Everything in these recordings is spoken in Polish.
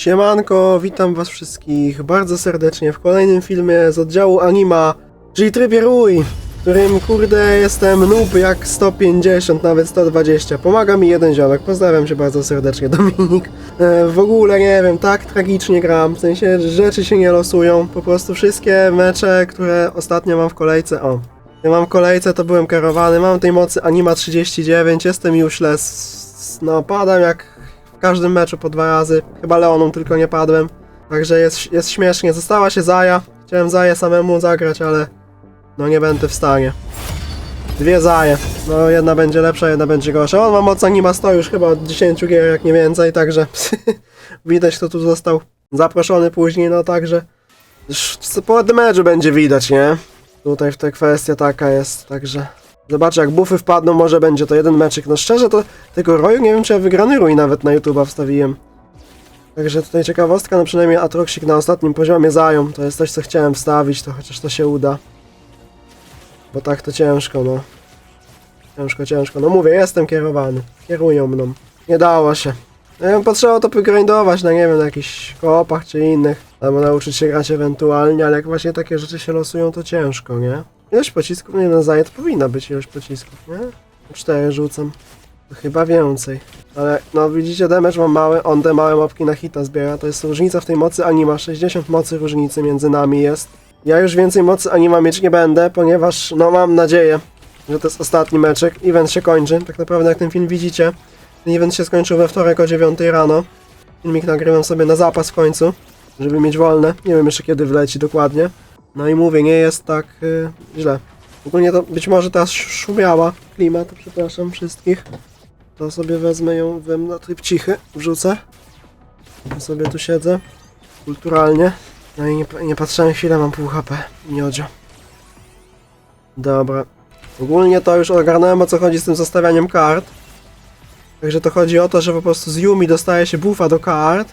Siemanko, witam was wszystkich bardzo serdecznie w kolejnym filmie z oddziału Anima, czyli trybie Rój, w którym kurde jestem noob jak 150, nawet 120. Pomaga mi jeden ziomek, pozdrawiam cię bardzo serdecznie Dominik. E, w ogóle nie wiem, tak tragicznie gram, w sensie rzeczy się nie losują, po prostu wszystkie mecze, które ostatnio mam w kolejce, o. Ja mam kolejce, to byłem kierowany, mam tej mocy Anima 39, jestem useless, no padam jak każdym meczu po dwa razy. Chyba Leoną tylko nie padłem. Także jest, jest śmiesznie. Została się Zaja. Chciałem Zaję samemu zagrać, ale no nie będę w stanie. Dwie Zaje. No jedna będzie lepsza, jedna będzie gorsza. On ma moc anima 100 już chyba od 10 gier, jak nie więcej, także widać kto tu został zaproszony później, no także po damage'u będzie widać, nie? Tutaj w tej kwestia taka jest, także Zobaczę, jak buffy wpadną, może będzie to jeden meczyk. No szczerze, to tego roju nie wiem, czy ja wygrany rój nawet na YouTube'a wstawiłem. Także tutaj ciekawostka, no przynajmniej Atroxik na ostatnim poziomie zajął. To jest coś, co chciałem wstawić, to chociaż to się uda. Bo tak to ciężko, no. Ciężko, ciężko. No mówię, jestem kierowany. Kierują mną. Nie dało się. Ja bym potrzebował to pogrindować na, nie wiem, na jakichś koopach czy innych. Albo nauczyć się grać ewentualnie, ale jak właśnie takie rzeczy się losują, to ciężko, nie? Ilość pocisków, nie no, zaję to powinna być ilość pocisków, nie? Cztery rzucam. Chyba więcej. Ale no widzicie, damage mam mały, on te małe mopki na hita zbiera. To jest różnica w tej mocy anima. 60 mocy różnicy między nami jest. Ja już więcej mocy anima mieć nie będę, ponieważ no mam nadzieję, że to jest ostatni meczek. Event się kończy. Tak naprawdę jak ten film widzicie, ten event się skończył we wtorek o 9 rano. Filmik nagrywam sobie na zapas w końcu, żeby mieć wolne. Nie wiem jeszcze kiedy wleci dokładnie. No i mówię, nie jest tak y, źle. Ogólnie to być może teraz sz- szumiała klima, to przepraszam wszystkich. To sobie wezmę ją w na tryb cichy, wrzucę. Ja sobie tu siedzę, kulturalnie. No i nie, nie patrzyłem chwilę, mam pół HP, miodzio. Dobra. Ogólnie to już ogarnąłem o co chodzi z tym zostawianiem kart. Także to chodzi o to, że po prostu z Yumi dostaje się buffa do kart.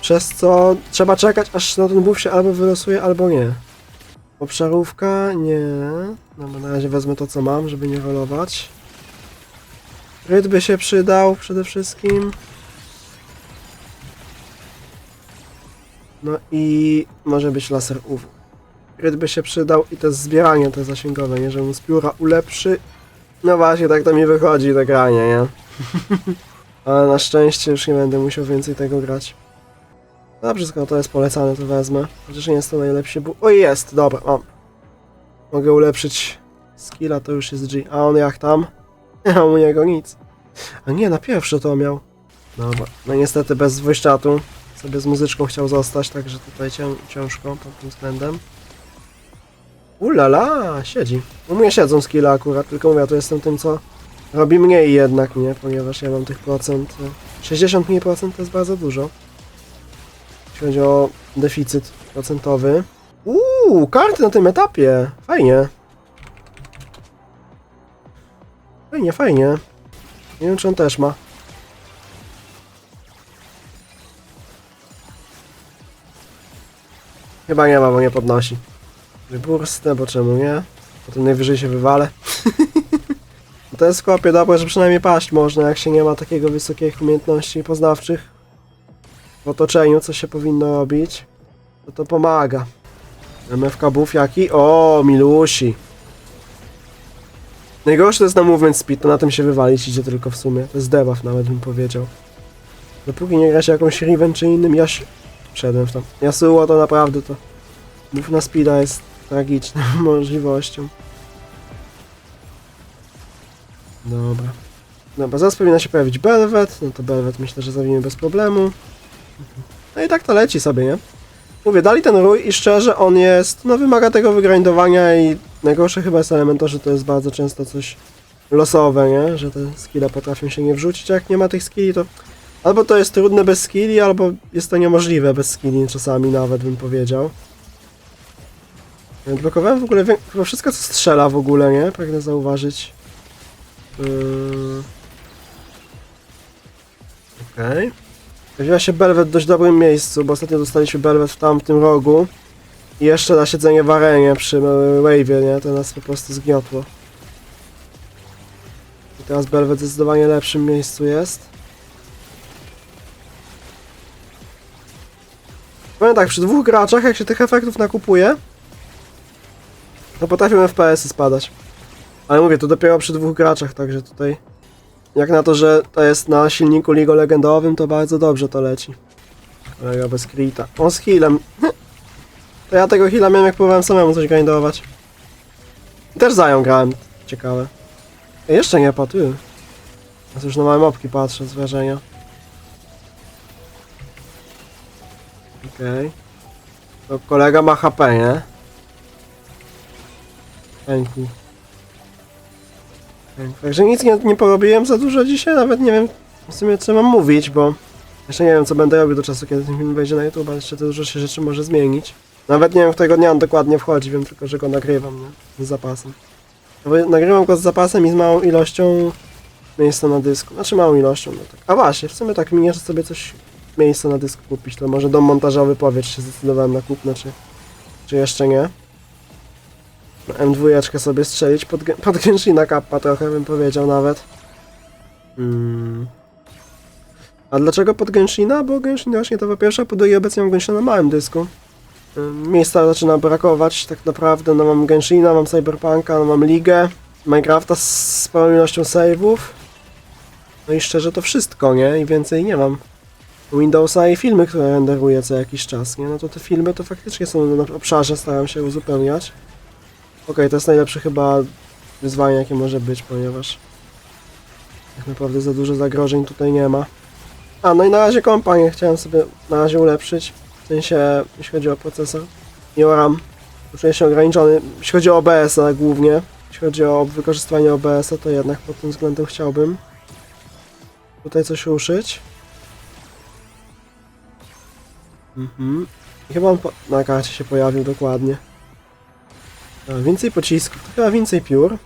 Przez co trzeba czekać, aż no, ten buff się albo wylosuje, albo nie. Obszarówka? Nie. Dobra, na razie wezmę to, co mam, żeby nie rolować. Ryd by się przydał przede wszystkim. No i może być laser UV. Ryd by się przydał i to zbieranie te zasięgowe, nie? Że mu z pióra ulepszy. No właśnie, tak to mi wychodzi to granie, nie? Ale na szczęście już nie będę musiał więcej tego grać. Dobrze, skoro to jest polecane, to wezmę. Chociaż nie jest to najlepszy bu... O, jest! Dobra, mam. Mogę ulepszyć skilla, to już jest G. A on jak tam? Nie mam u niego nic. A nie, na pierwszy to miał. Dobra, no niestety bez voice chatu. Sobie z muzyczką chciał zostać, także tutaj cię, ciężko pod tym względem. Ulala, siedzi. U mnie siedzą skilla akurat, tylko mówię, to jestem tym, co robi mniej jednak, nie? Ponieważ ja mam tych procent... y, 60 mniej procent to jest bardzo dużo jeśli chodzi o deficyt procentowy. Uuu, karty na tym etapie. Fajnie. Fajnie, fajnie. Nie wiem, czy on też ma. Chyba nie ma, bo nie podnosi. Wyburstę, bo czemu nie? Potem najwyżej się wywalę. to jest kopie dobre, że przynajmniej paść można, jak się nie ma takiego wysokich umiejętności poznawczych w otoczeniu, co się powinno robić, to to pomaga. MFK buff jaki? O, milusi. Najgorsze to jest na movement speed, to na tym się wywalić idzie tylko w sumie. To jest debuff nawet bym powiedział. Dopóki nie gra się jakąś Riven czy innym, ja się... Wszedłem w to. Yasuo to naprawdę to... Buff na speeda jest tragiczną możliwością. Dobra. Dobra, zaraz powinna się pojawić Belvet, no to Belvet myślę, że zawiniemy bez problemu. No i tak to leci sobie, nie? Mówię, dali ten rój i szczerze on jest, no wymaga tego wygrindowania i najgorsze chyba jest element to, że to jest bardzo często coś losowe, nie? Że te skille potrafią się nie wrzucić, a jak nie ma tych skilli to albo to jest trudne bez skilli, albo jest to niemożliwe bez skilli czasami nawet bym powiedział. Blokowałem w ogóle chyba wszystko co strzela w ogóle, nie? Pragnę zauważyć. Yy... Okej. Pojawiła się Belwet w dość dobrym miejscu, bo ostatnio dostaliśmy Belwet w tamtym rogu. I jeszcze na siedzenie w arenie przy e, wave'ie, nie? To nas po prostu zgniotło. I teraz Belwet w zdecydowanie lepszym miejscu jest. Powiem tak, przy dwóch graczach, jak się tych efektów nakupuje, to potrafią FPS-y spadać. Ale mówię, to dopiero przy dwóch graczach, także tutaj... Jak na to, że to jest na silniku League legendowym, to bardzo dobrze to leci. Kolega bez krita. On z healem. To ja tego heala miałem jak próbowałem samemu coś grindować. Też zajął grałem. Ciekawe. Jeszcze nie ty. Ja już na małe mopki patrzę z wrażenia. Okej. To kolega ma HP, nie? Pękł. Pękł. Także nic nie, nie porobiłem za dużo dzisiaj, nawet nie wiem w sumie co mam mówić, bo jeszcze nie wiem co będę robił do czasu, kiedy ten film wejdzie na YouTube, ale jeszcze dużo się rzeczy może zmienić. Nawet nie wiem, którego dnia on dokładnie wchodzi, wiem tylko, że go nagrywam, nie? Z zapasem. No bo nagrywam go z zapasem i z małą ilością miejsca na dysku. Znaczy małą ilością, no tak. A właśnie, w sumie tak, miniesz sobie coś miejsca na dysku kupić, to może dom montażowy powie, czy się zdecydowałem na kupno, czy, czy jeszcze nie. No, M2 sobie strzelić pod, Gen- pod Genshina Kappa trochę bym powiedział nawet. Mm. A dlaczego pod Genshina? Bo Genshin właśnie to po pierwsze, po drugie obecnie mam Genshina na małym dysku. Miejsca zaczyna brakować tak naprawdę, no mam Genshina, mam Cyberpunka, no mam Ligę, Minecrafta z pełną ilością save'ów. No i szczerze to wszystko, nie? I więcej nie mam. Windowsa i filmy, które renderuję co jakiś czas, nie? No to te filmy to faktycznie są na obszarze, staram się uzupełniać. Okej, to jest najlepsze chyba wyzwanie, jakie może być, ponieważ tak naprawdę za dużo zagrożeń tutaj nie ma. A, no i na razie kompanię chciałem sobie na razie ulepszyć, w sensie, jeśli chodzi o procesor i o RAM. Czuję się ograniczony, jeśli chodzi o OBS-a głównie, jeśli chodzi o wykorzystywanie OBS-a, to jednak pod tym względem chciałbym tutaj coś ruszyć. Mhm. I chyba on na karcie się pojawił dokładnie. Więcej pocisków, chyba więcej piór.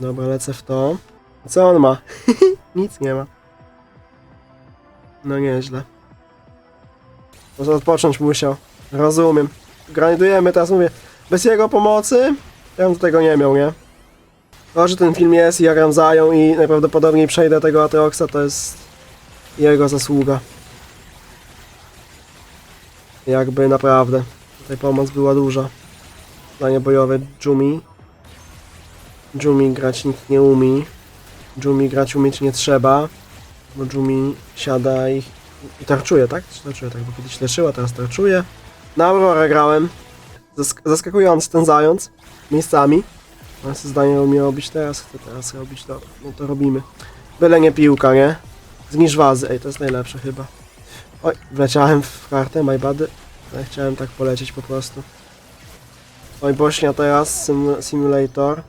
Dobra, lecę w to. Co on ma? Nic nie ma. No nieźle. Może odpocząć musiał. Rozumiem. Grindujemy, teraz mówię, bez jego pomocy ja bym tego nie miał, nie? To, że ten film jest i ja gram zajął i najprawdopodobniej przejdę tego Atroxa, to jest jego zasługa. Jakby naprawdę. Tutaj pomoc była duża. Zdanie bojowe Jumi. Jumi grać nikt nie umie. Jumi grać umieć nie trzeba. Bo Jumi siada i, i tarczuje, tak? Tarczuje, tak? Bo kiedyś leczyła, teraz tarczuje. Na Aurora grałem. Zask zaskakujący ten zając. Miejscami. Ale sobie zdanie umie robić teraz, chcę teraz robić, dobra, no to robimy. Byle nie piłka, nie? Zniż wazy, ej, to jest najlepsze chyba. Oj, wleciałem w kartę, my bady. Ja chciałem tak polecieć po prostu. Oj, Bośnia teraz, sim simulator.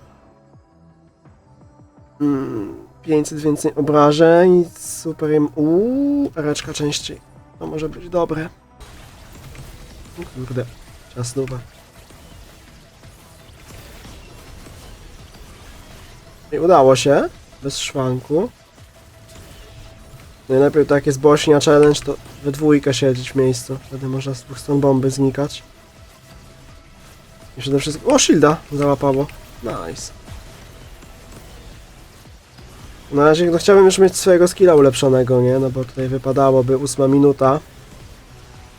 Mm, 500 więcej obrażeń, super, uuu, reczka częściej. To może być dobre. Kurde, ciasnowa. I udało się, bez szwanku. Najlepiej tak jest Bośnia Challenge, to we dwójkę siedzieć w miejscu. Wtedy można z dwóch stron bomby znikać. I przede wszystkim... O, shielda załapało. Nice. Na razie no, chciałbym już mieć swojego skilla ulepszonego, nie? No bo tutaj wypadałoby ósma minuta.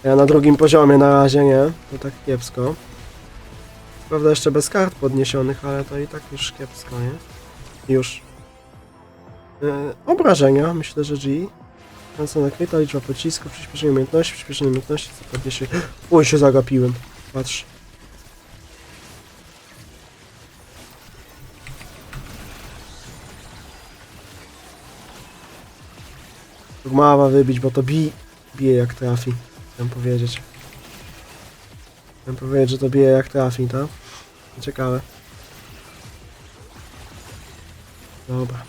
Ja na drugim poziomie na razie, nie? To tak kiepsko. Prawda jeszcze bez kart podniesionych, ale to i tak już kiepsko, nie? Już. E, obrażenia, myślę, że G. Szansa nakryta, liczba pocisków, przyspieszenie umiejętności, przyspieszenie umiejętności, co podniesie... Oj, się zagapiłem. Patrz. Mała wybić, bo to bi... bije jak trafi. Chciałem powiedzieć. Chciałem powiedzieć, że to bije jak trafi, tak? Ciekawe. Dobra.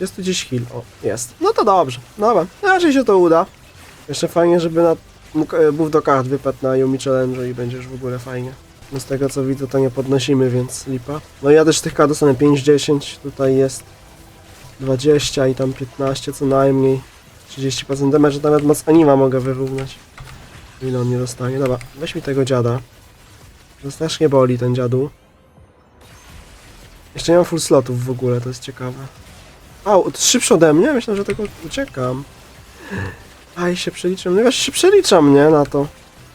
Jest tu gdzieś heal. O, jest. No to dobrze. Dobra. Raczej się to uda. Jeszcze fajnie, żeby na e, buff do kart wypadł na Yumi Challenge i będzie już w ogóle fajnie. No z tego co widzę to nie podnosimy, więc lipa. No ja też tych kart dostanę 5-10. Tutaj jest 20 i tam 15 co najmniej. 30% damage, nawet moc anima mogę wyrównać. Ile on nie dostanie. Dobra, weź mi tego dziada. To strasznie boli ten dziadu. Jeszcze nie mam full slotów w ogóle, to jest ciekawe. Au, szybszy ode mnie? Myślę, że tego uciekam. Aj, się przeliczam. No właśnie się przeliczam, nie? Na to.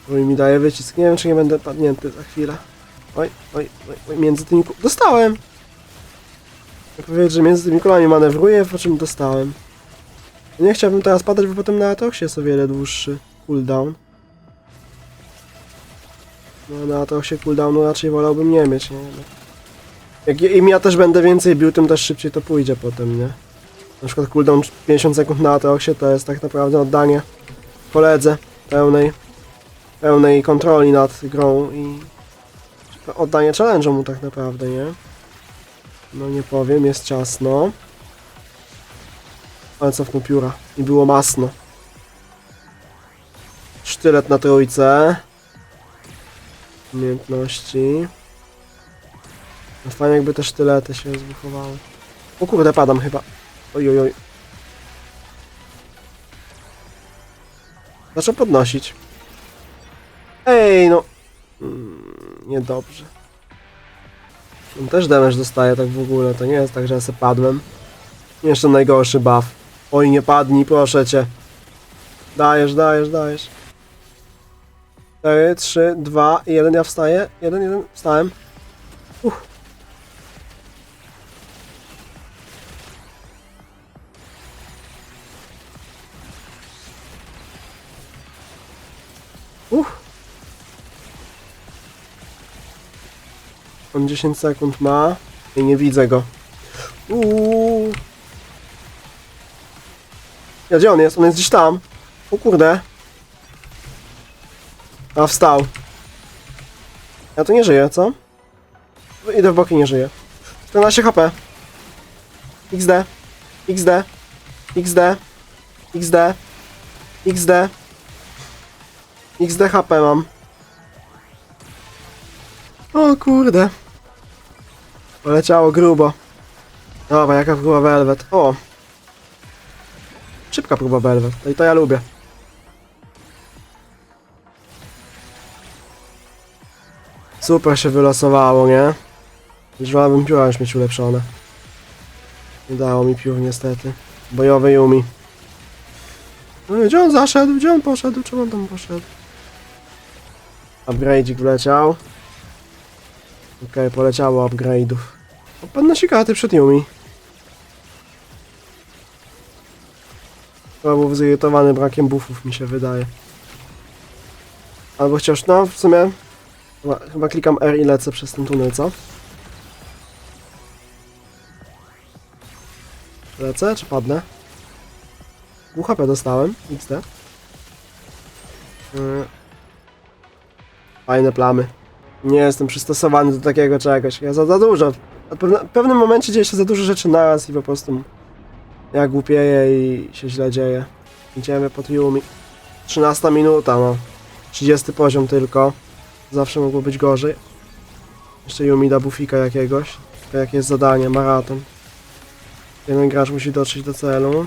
Bo mi daje wycisk. Nie wiem, czy nie będę padnięty za chwilę. Oj, oj, oj, oj między tymi... Dostałem! Powiedzieć, że między tymi kolami manewruję, po czym dostałem. Nie chciałbym teraz padać, bo potem na Atoxie jest o wiele dłuższy cooldown. No na Atoxie cooldownu raczej wolałbym nie mieć, nie? Jak im ja też będę więcej bił, tym też szybciej to pójdzie potem, nie? Na przykład cooldown 50 sekund na Atoxie to jest tak naprawdę oddanie koledze pełnej, pełnej kontroli nad grą i oddanie challenge'u mu tak naprawdę, nie? No nie powiem, jest ciasno. Ale cofnął pióra i było masno. Sztylet na trójce. Umiejętności. No fajnie jakby te sztylety się zbuchowały. O kurde, padam chyba. Oj, oj, oj. Zaczął podnosić. Ej, no. Mm, niedobrze. On też damage dostaje tak w ogóle, to nie jest tak, że ja se padłem. Jeszcze najgorszy buff. Oj, nie padnij, proszę cię. Dajesz, dajesz, dajesz. 4, 3, 2, 1, ja wstaję. 1, 1, wstałem. Uff. On 10 sekund ma i nie widzę go. Uuu. Ja gdzie on jest? On jest gdzieś tam. O kurde. A wstał. Ja tu nie żyję, co? Idę w boki, nie żyję. 14 HP. XD. XD. XD. XD. XD. XD HP mam. O kurde. Poleciało grubo. Dobra, jaka próba Velvet. O. Szybka próba Velvet. No i to ja lubię. Super się wylosowało, nie? Już wolałbym pióra już mieć ulepszone. Nie dało mi piór niestety. Bojowy Yumi. No, gdzie on zaszedł? Gdzie on poszedł? Czemu on tam poszedł? Upgrade'ik wleciał. Okej, poleciało upgrade'ów. O, Podnosi karty przed Yumi. Chyba był zirytowany brakiem buffów, mi się wydaje. Albo chociaż, no w sumie... Chyba, chyba klikam R i lecę przez ten tunel, co? Lecę, czy padnę? HP dostałem, XD. Yy. Fajne plamy. Nie jestem przystosowany do takiego czegoś. Ja za, za dużo. W pewnym momencie dzieje się za dużo rzeczy naraz i po prostu ja głupieję i się źle dzieje. Idziemy pod Yumi. 13 minuta, no. 30 poziom tylko. Zawsze mogło być gorzej. Jeszcze Yumi da bufika jakiegoś. Tylko jakie jest zadanie? Maraton. Jeden gracz musi dotrzeć do celu.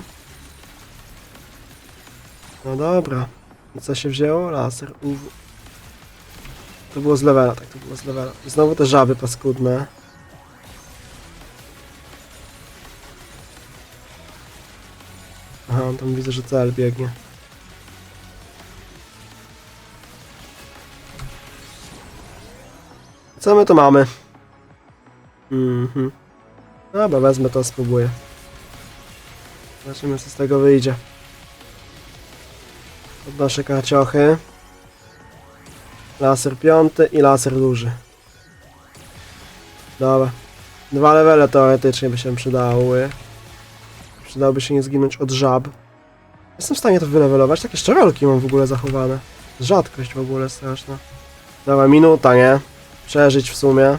No dobra. Co się wzięło? Laser. To było z levela, tak to było z levela. Znowu te żaby paskudne. Aha, tam widzę, że cel biegnie. Co my tu mamy? Mhm. Dobra, wezmę to, spróbuję. Zobaczymy, co z tego wyjdzie. Podnoszę karciochy. Laser piąty i laser duży. Dobra. Dwa levele teoretycznie by się przydały. Przydałoby się nie zginąć od żab. Jestem w stanie to wylewelować. Takie szczerolki mam w ogóle zachowane. Rzadkość w ogóle straszna. Dobra, minuta, nie? Przeżyć w sumie.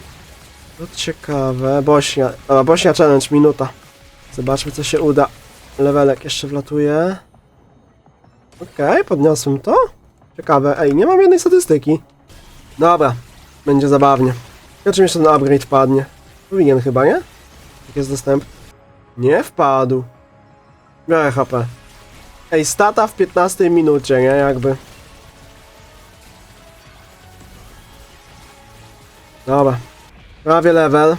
No ciekawe. Bośnia. A, Bośnia challenge, minuta. Zobaczmy, co się uda. Levelek jeszcze wlatuje. Okej, podniosłem to. Ciekawe. Ej, nie mam jednej statystyki. Dobra, będzie zabawnie. Ja czym ten upgrade wpadnie? Powinien chyba, nie? Jak jest dostęp. Nie wpadł. Biorę HP. Ej, stata w 15 minucie, nie? Jakby. Dobra. Prawie level.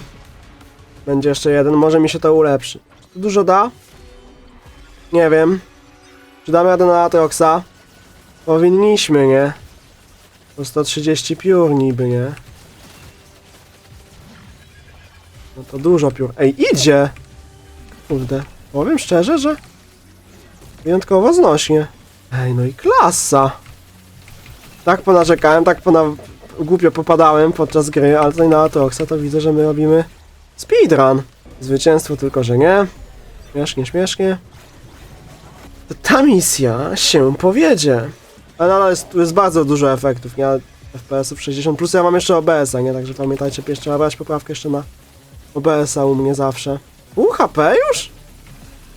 Będzie jeszcze jeden. Może mi się to ulepszy. To dużo da? Nie wiem. Czy damy radę na Atroxa? Powinniśmy, nie? Po 130 piór niby, nie? No to dużo piór. Ej, idzie! Kurde. Powiem szczerze, że wyjątkowo znośnie. Ej, no i klasa! Tak ponarzekałem, tak pona... głupio popadałem podczas gry, ale tutaj na Atroxa to widzę, że my robimy speedrun. Zwycięstwo tylko, że nie. Śmiesznie, śmiesznie. To ta misja się powiedzie. Ale nadal jest, jest bardzo dużo efektów, nie? FPS-ów 60, plus ja mam jeszcze OBS-a, nie? Także pamiętajcie, trzeba brać poprawkę jeszcze na OBS-a u mnie zawsze. U, HP już?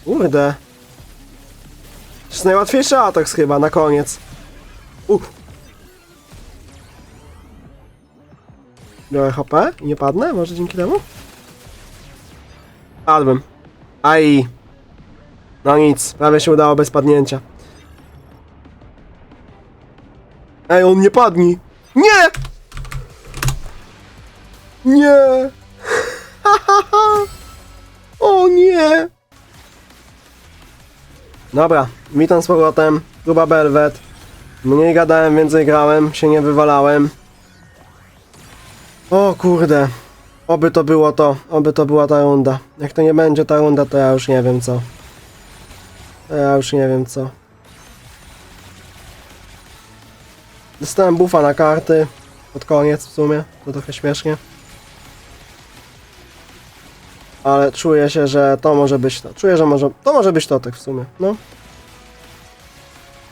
Kurde. To jest najłatwiejszy atak chyba, na koniec. U. Biorę HP i nie padnę? Może dzięki temu? Padłem. Aj. No nic, prawie się udało bez padnięcia. Ej, on nie padnie. Nie! Nie! o nie! Dobra, witam z powrotem. Próba Belwet. Mniej gadałem, więcej grałem, się nie wywalałem. O kurde. Oby to było to, oby to była ta runda. Jak to nie będzie ta runda, to ja już nie wiem co. Ja już nie wiem co. Dostałem buffa na karty. Pod koniec w sumie. To trochę śmiesznie. Ale czuję się, że to może być to. Czuję, że może. To może być to tak w sumie. No.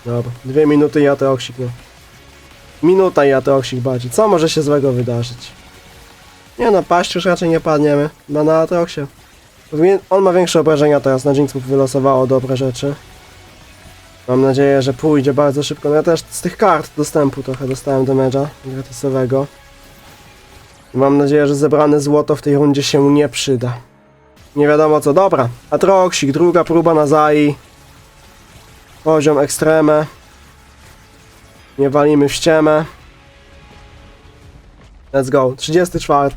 Dobra. Dwie minuty i ja to oksik, no. Minuta i ja to oksik bardziej. Co może się złego wydarzyć? Nie no, paść już raczej nie padniemy. Na na. Powinien- On ma większe obrażenia teraz, na Jinx wylosowało dobre rzeczy. Mam nadzieję, że pójdzie bardzo szybko. No ja też z tych kart dostępu trochę dostałem damage'a gratisowego. I mam nadzieję, że zebrane złoto w tej rundzie się nie przyda. Nie wiadomo co. Dobra, Atroxik, druga próba na Zai. Poziom ekstremę. Nie walimy w ściemę. Let's go. 34.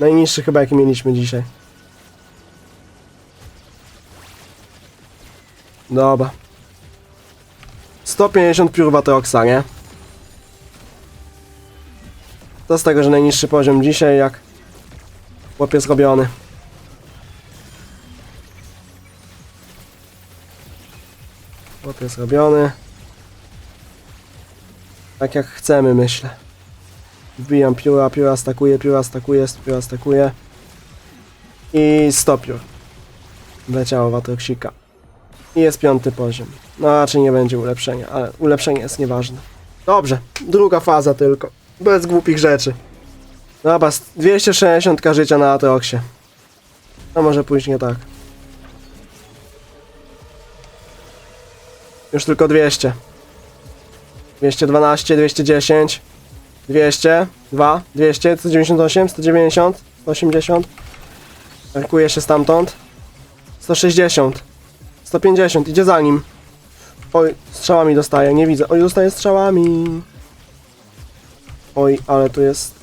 Najniższy chyba jaki mieliśmy dzisiaj. Dobra. 150 piór Watroxa, nie? To z tego, że najniższy poziom dzisiaj jak chłopiec robiony. Chłopiec robiony. Tak jak chcemy, myślę. Wbijam pióra, pióra stakuje, pióra stakuje, pióra stakuje. I 100 piór. Wleciało Watroxika. Jest piąty poziom. No raczej nie będzie ulepszenia, ale ulepszenie jest nieważne. Dobrze, druga faza tylko. Bez głupich rzeczy. Dobra, z 260 życia na Atroxie. No może pójść nie tak. Już tylko 200. 212, 210, 200, 2, 200, 198, 190, 180. Arkuję się stamtąd. 160. 150, idzie za nim. Oj, strzałami dostaje, nie widzę. Oj, dostaje strzałami. Oj, ale tu jest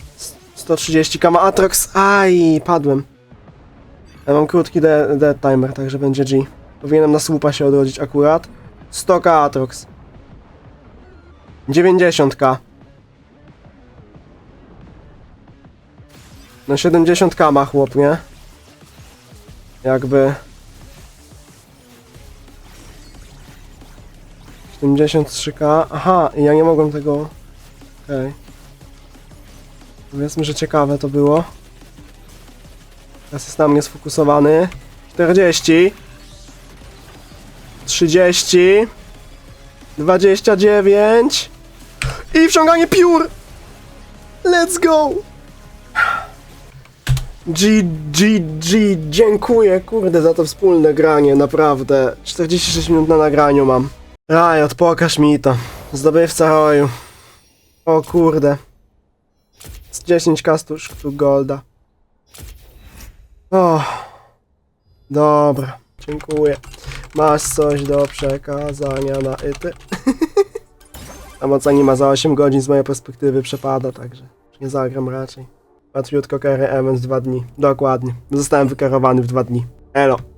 130 kama Atrox. Aj, padłem. Ja mam krótki de dead timer, także będzie G. Powinienem na słupa się odrodzić akurat. 100k Atrox. 90k. No 70k ma chłop, nie? Jakby... 73k. Aha, ja nie mogłem tego... Okej. Powiedzmy, że ciekawe to było. Teraz jest na mnie sfokusowany. 40. 30. 29. I wciąganie piór! Let's go! G, G, G, dziękuję, kurde, za to wspólne granie, naprawdę. 46 minut na nagraniu mam. Riot, pokaż mi to. Zdobywca roju. O kurde. Z 10 kastusz sztuk golda. O. Dobra, dziękuję. Masz coś do przekazania na ity? A moc anima za 8 godzin z mojej perspektywy przepada, także nie zagram raczej. Łatwiutko carry event w 2 dni. Dokładnie. Zostałem wykarowany w 2 dni. Elo.